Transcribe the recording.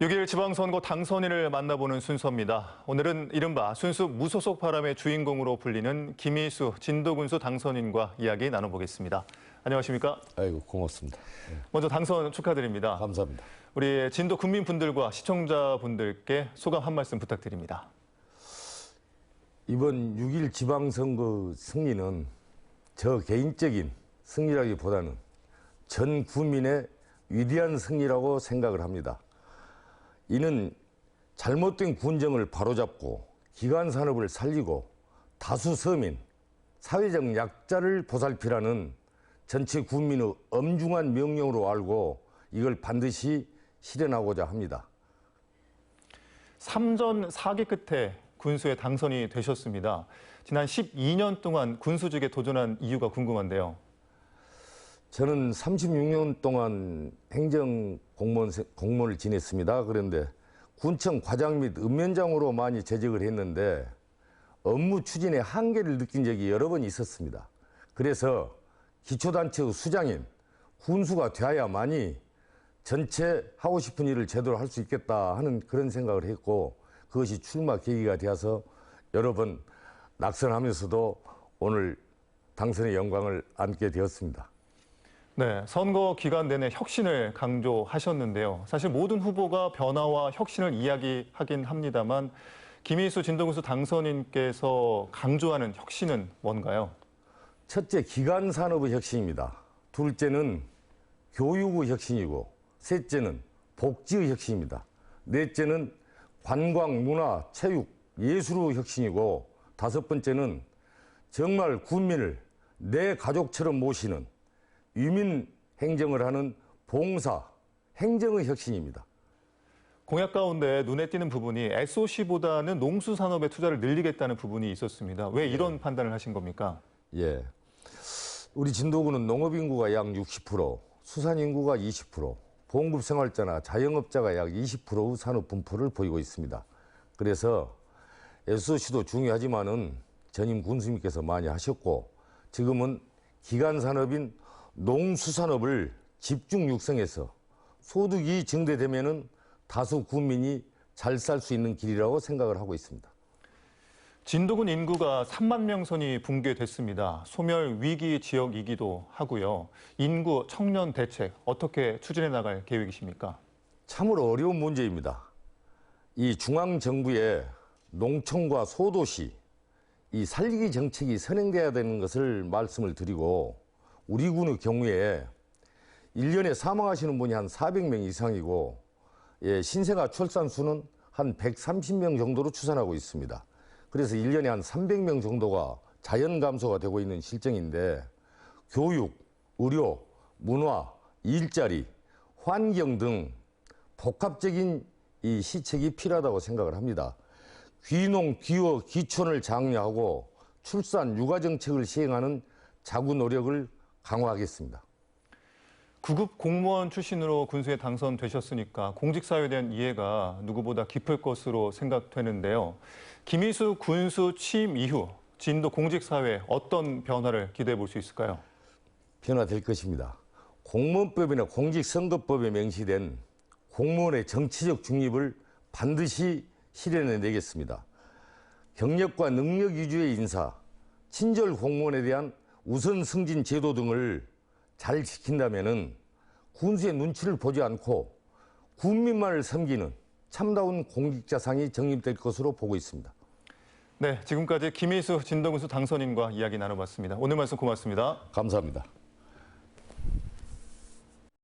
6일 지방선거 당선인을 만나보는 순서입니다. 오늘은 이른바 순수 무소속 바람의 주인공으로 불리는 김희수 진도군수 당선인과 이야기 나눠보겠습니다. 안녕하십니까? 아이고 고맙습니다. 먼저 당선 축하드립니다. 감사합니다. 우리 진도 국민분들과 시청자분들께 소감 한 말씀 부탁드립니다. 이번 6일 지방선거 승리는 저 개인적인 승리라기보다는 전 국민의 위대한 승리라고 생각을 합니다. 이는 잘못된 군정을 바로잡고 기관 산업을 살리고 다수 서민, 사회적 약자를 보살피라는 전체 국민의 엄중한 명령으로 알고 이걸 반드시 실현하고자 합니다. 삼전사기 끝에 군수에 당선이 되셨습니다. 지난 12년 동안 군수직에 도전한 이유가 궁금한데요. 저는 36년 동안 행정 공무원, 공무원을 지냈습니다. 그런데 군청 과장 및 읍면장으로 많이 재직을 했는데 업무 추진의 한계를 느낀 적이 여러 번 있었습니다. 그래서 기초단체의 수장인 군수가 되어야만이 전체 하고 싶은 일을 제대로 할 수 있겠다 하는 그런 생각을 했고 그것이 출마 계기가 되어서 여러 번 낙선하면서도 오늘 당선의 영광을 안게 되었습니다. 네, 선거 기간 내내 혁신을 강조하셨는데요. 사실 모든 후보가 변화와 혁신을 이야기하긴 합니다만 김희수 진도군수 당선인께서 강조하는 혁신은 뭔가요? 첫째, 기간 산업의 혁신입니다. 둘째는 교육의 혁신이고, 셋째는 복지의 혁신입니다. 넷째는 관광, 문화, 체육, 예술의 혁신이고, 다섯 번째는 정말 국민을 내 가족처럼 모시는 위민 행정을 하는 봉사, 행정의 혁신입니다. 공약 가운데 눈에 띄는 부분이 SOC보다는 농수 산업에 투자를 늘리겠다는 부분이 있었습니다. 왜 이런 판단을 하신 겁니까? 예. 우리 진도구는 농업 인구가 약 60%, 수산 인구가 20%, 봉급생활자나 자영업자가 약 20%의 산업 분포를 보이고 있습니다. 그래서 SOC도 중요하지만은 전임 군수님께서 많이 하셨고 지금은 기간 산업인 농수산업을 집중 육성해서 소득이 증대되면은 다수 국민이 잘 살 수 있는 길이라고 생각을 하고 있습니다. 진도군 인구가 3만 명 선이 붕괴됐습니다. 소멸 위기 지역이기도 하고요. 인구 청년 대책 어떻게 추진해 나갈 계획이십니까? 참으로 어려운 문제입니다. 이 중앙 정부의 농촌과 소도시 이 살리기 정책이 선행돼야 되는 것을 말씀을 드리고 우리 군의 경우에 1년에 사망하시는 분이 한 400명 이상이고 예, 신생아 출산 수는 한 130명 정도로 추산하고 있습니다. 그래서 1년에 한 300명 정도가 자연 감소가 되고 있는 실정인데 교육, 의료, 문화, 일자리, 환경 등 복합적인 이 시책이 필요하다고 생각을 합니다. 귀농, 귀어, 귀촌을 장려하고 출산, 육아 정책을 시행하는 자구 노력을 강화하겠습니다. 구급 공무원 출신으로 군수에 당선되셨으니까 공직사회에 대한 이해가 누구보다 깊을 것으로 생각되는데요. 김희수 군수 취임 이후 진도 공직사회에 어떤 변화를 기대해 볼 수 있을까요? 변화될 것입니다. 공무원법이나 공직선거법에 명시된 공무원의 정치적 중립을 반드시 실현해 내겠습니다. 경력과 능력 위주의 인사, 친절 공무원에 대한 우선 승진 제도 등을 잘 지킨다면은 군수의 눈치를 보지 않고 국민만을 섬기는 참다운 공직자상이 정립될 것으로 보고 있습니다. 네, 지금까지 김희수 진도군수 당선인과 이야기 나눠봤습니다. 오늘 말씀 고맙습니다. 감사합니다.